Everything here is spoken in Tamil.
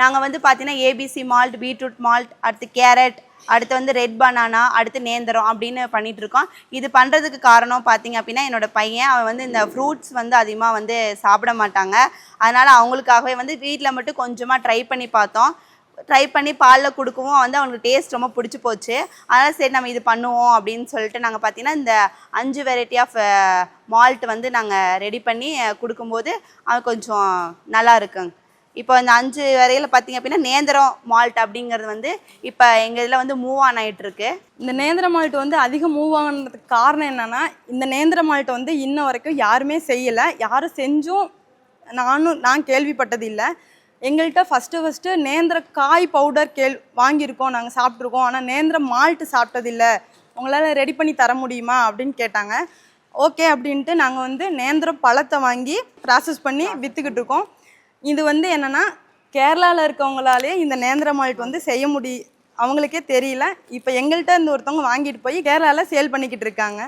நாங்கள் வந்து பார்த்தீங்கன்னா ஏபிசி மால்ட் பீட்ரூட் மால்ட் அடுத்து கேரட் அடுத்து வந்து ரெட் பனானா அடுத்து நேந்திரம் அப்படின்னு பண்ணிட்டு இருக்கோம். இது பண்ணுறதுக்கு காரணம் பார்த்தீங்க அப்படின்னா என்னோட பையன். அவன் வந்து இந்த ஃப்ரூட்ஸ் வந்து அதிகமாக வந்து சாப்பிட மாட்டாங்க. அதனால் அவங்களுக்காகவே வந்து வீட்டில் மட்டும் கொஞ்சமாக ட்ரை பண்ணி பார்த்தோம். ட்ரை பண்ணி பாலில் கொடுக்கவும் வந்து அவனுக்கு டேஸ்ட் ரொம்ப பிடிச்சி போச்சு. அதனால் சரி நம்ம இது பண்ணுவோம் அப்படின்னு சொல்லிட்டு நாங்கள் பார்த்தீங்கன்னா இந்த அஞ்சு வெரைட்டி ஆஃப் மால்ட் வந்து நாங்கள் ரெடி பண்ணி கொடுக்கும்போது அவன் கொஞ்சம் நல்லா இருக்குங்க. இப்போ இந்த அஞ்சு வரையில் பார்த்தீங்க அப்படின்னா நேந்திரம் மால்ட் அப்படிங்கிறது வந்து இப்போ எங்கள் இதில் வந்து மூவ் ஆன் ஆகிட்டு இருக்கு இந்த நேந்திர மால்ட் வந்து அதிகம் மூவ் ஆனதுக்கு காரணம் என்னென்னா இந்த நேந்திர மால்ட் வந்து இன்ன வரைக்கும் யாருமே செய்யலை. யாரும் செஞ்சும் நானும் நான் கேள்விப்பட்டது இல்லை. எங்கள்கிட்ட ஃபஸ்ட்டு ஃபஸ்ட்டு நேந்திர காய் பவுடர் கேள் வாங்கியிருக்கோம் நாங்கள் சாப்பிட்ருக்கோம் ஆனால் நேந்திர மால்ட்டு சாப்பிட்டதில்லை உங்களால் ரெடி பண்ணி தர முடியுமா அப்படின்னு கேட்டாங்க. ஓகே அப்படின்ட்டு நாங்கள் வந்து நேந்திரம் பழத்தை வாங்கி ப்ராசஸ் பண்ணி விற்றுக்கிட்டு இருக்கோம். இது வந்து என்னென்னா கேரளாவில் இருக்கவங்களாலே இந்த நேந்திர மால்ட் வந்து செய்ய முடி அவங்களுக்கே தெரியல. இப்போ எங்கள்கிட்ட இருந்து ஒருத்தவங்க வாங்கிட்டு போய் கேரளாவில் சேல் பண்ணிக்கிட்டு இருக்காங்க.